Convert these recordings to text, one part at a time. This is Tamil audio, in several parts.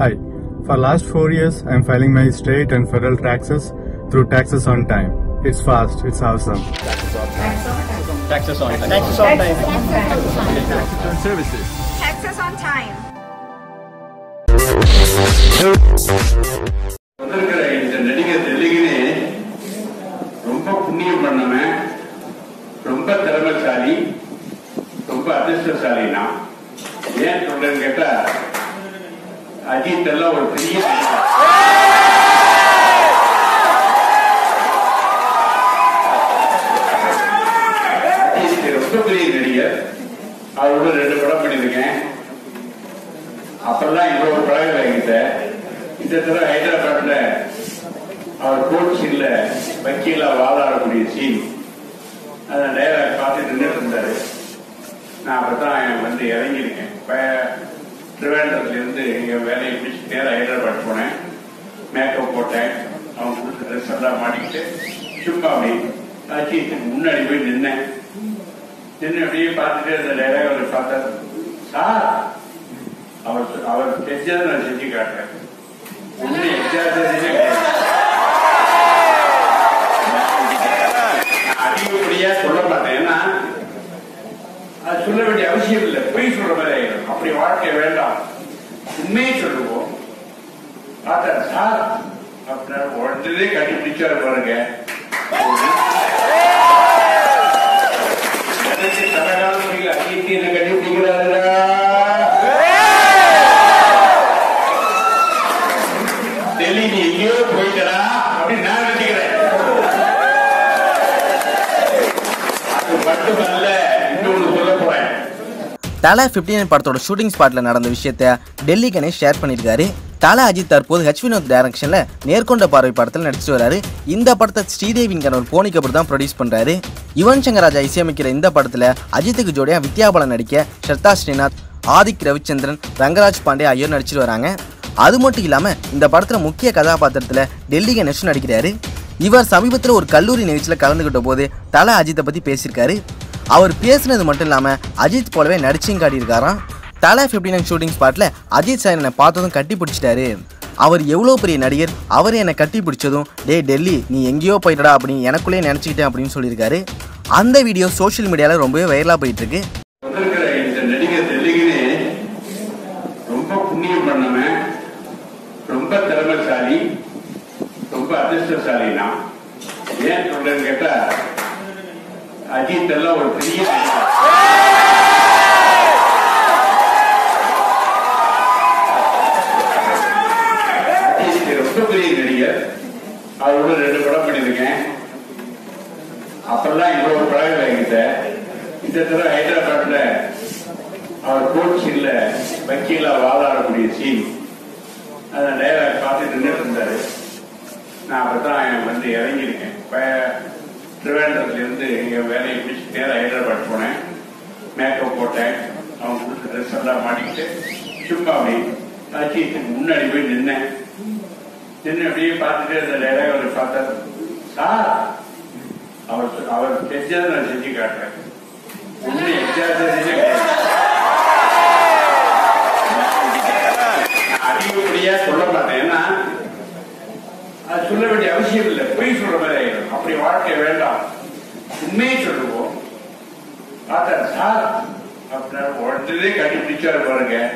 Hi. For last four years, I'm filing my state and federal taxes through Taxes on Time. It's fast. It's awesome. Taxes on time. Taxes on time. Services. Taxes on time. வந்திருக்கிற இந்த நடிகர் தெலுங்குனே ரொம்ப புண்ணியம் பண்ணவன் ரொம்ப திறமைசாலி ரொம்ப அதிர்ஷ்டசாலினா ஏன் சொல்றேன்னு கேட்டா அஜித் எல்லாம் ஒரு பெரிய ரொம்ப பெரிய நடிகர். அவரோட ரெண்டு படம் பண்ணியிருக்கேன். அப்பெல்லாம் இவ்வளவு பழகல என்கிட்ட. இந்த தடவை ஹைதராபாத்ல அவர் கோர்ட் சீன்ல வக்கீலா வாதாடக்கூடிய சீன் அதை நேரா பார்த்துட்டு நின்றுட்டு இருந்தாரு. நான் அப்பதான் வந்து இறங்கியிருக்கேன். ப- திருவேண்டத்துல வேலையை முடிச்சு நேரா ஹைதராபாத் போனேன். மேக்கப் போட்டேன். அவங்க கொடுத்த ட்ரெஸ் எல்லாம் மாட்டிக்கிட்டு சும்மா அப்படி அஜித்துக்கு முன்னாடி போய் நின்னேன். நின்று அப்படியே பார்த்துட்டு அந்த டைலாக பார்த்தாரு சார் அவர் அவர் செஞ்சதை நான் செஞ்சு காட்டுறேன். ஒண்ணு எக்ஸாஜரேஷனே கிடையாது. அதிகப்படியா சொல்ல மாட்டேன். ஏன்னா அது சொல்ல வேண்டிய அவசியம் இல்லை. பொய் சொல்ற மாதிரி ஆயிடும் அப்படி வாழ்க்கை வேண்டாம். உண்மையை சொல்லுவோம். பார்த்தாரு சார் அப்படின்னா உடனே கண்டுபிடிச்சாரு பாருங்க. எனக்கு தலகாலம் அகீத்தியனை கண்டுபிடிக்கிறாரா டெல்லி நீ எங்கேயோ போயிட்டடா அப்படின்னு நான் நினைக்கிறேன் அது மட்டுமல்ல இன்னொன்னு சொல்ல போறேன் தலை ஃபிஃப்டி நைன் படத்தோட ஷூட்டிங் ஸ்பாட்டில் நடந்த விஷயத்த டெல்லி கணேஷ் ஷேர் பண்ணியிருக்காரு. தல அஜித் தற்போது ஹெச் வினோத் டைரக்ஷனில் நேர்கொண்ட பார்வை படத்தில் நடிச்சு வராரு. இந்த படத்தை ஸ்ரீதேவின் கணவர் போனி கபூர் தான் ப்ரொடியூஸ் பண்ணுறாரு யுவன் சங்கர் ராஜா இசையமைக்கிற இந்த படத்தில் அஜித்துக்கு ஜோடியாக வித்யாபாலன் நடிக்க ஸ்ரத்தா ஸ்ரீநாத் ஆதிக் ரவிச்சந்திரன் ரங்கராஜ் பாண்டே ஆகியோர் நடிச்சிட்டு வராங்க. அது மட்டும் இல்லாமல் இந்த படத்தில் முக்கிய கதாபாத்திரத்தில் டெல்லி கணேஷ் நடிக்கிறாரு. இவர் சமீபத்தில் ஒரு கல்லூரி நிகழ்ச்சியில் கலந்துக்கிட்ட போது தல அஜித்தை பற்றி பேசியிருக்காரு. அவர் பேசுனது மட்டும் இல்லாமல் அஜித் போலவே நடிச்சும் காட்டியிருக்காராம். தலை ஃபிஃப்டி நைன் ஷூட்டிங் ஸ்பாட்டில் அஜித் சார் என்னை பார்த்ததும் கட்டி பிடிச்சிட்டாரு. அவர் எவ்வளோ பெரிய நடிகர் அவர் என்னை கட்டி பிடிச்சதும் டேய் டெல்லி நீ எங்கேயோ போயிட்டடா அப்படின்னு எனக்குள்ளேயே நினச்சிக்கிட்டேன் அப்படின்னு சொல்லியிருக்காரு. அந்த வீடியோ சோஷியல் மீடியாவில் ரொம்பவே வைரலாக போயிட்டுருக்கு. ரொம்ப திறமைசாலி ரொம்ப அதிர்ஷ்டசாலி ரொம்ப ஏன் சொல்றேன்னு கேட்டா அஜித் எல்லாம் ஒரு பெரிய ரொம்ப பெரிய நடிகர். அவரோட ரெண்டு படம் பண்ணியிருக்கேன். அப்பெல்லாம் இவ்வளவு பழகல என்கிட்ட இந்த தடவை ஹைதராபாத்ல அவர் கோட் சீன்ல வக்கீலா வாதாடக்கூடிய சீன் அதை டைலாக் பார்த்துட்டு நின்றுட்டு இருந்தாரு. நான் அப்பதான் வந்து இறங்கியிருக்கேன். ப- திருவேண்டத்துல இருந்து வேலையை முடிச்சு நேரா ஹைதராபாத் போனேன். மேக்கப் போட்டேன். அவன் கொடுத்த ட்ரெஸ் எல்லாம் மாட்டிக்கிட்டு சும்மா அப்படி அஜித்துக்கு முன்னாடி போய் நின்னேன். நின்று அப்படியே பார்த்துட்டு அந்த டைலாக பார்த்தார் சார் அவர் அவர் தெரிஞ்சதை நான் செஞ்சு காட்டுறேன். ஒண்ணு எக்ஸாஜரேஷனே செஞ்சு அதிகப்படியா சொல்ல மாட்டேன். ஏன்னா அது சொல்ல வேண்டிய அவசியம் இல்லை. பொய் சொல்ற மாதிரி ஆயிடும். परिवार के वेळेला उमेद वो। आता झात आपल्या व्हडले काही टिचर वर्ग आहे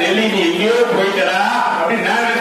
தெளிவு எங்கேயோ போயிட்டா அப்படின்னு நான்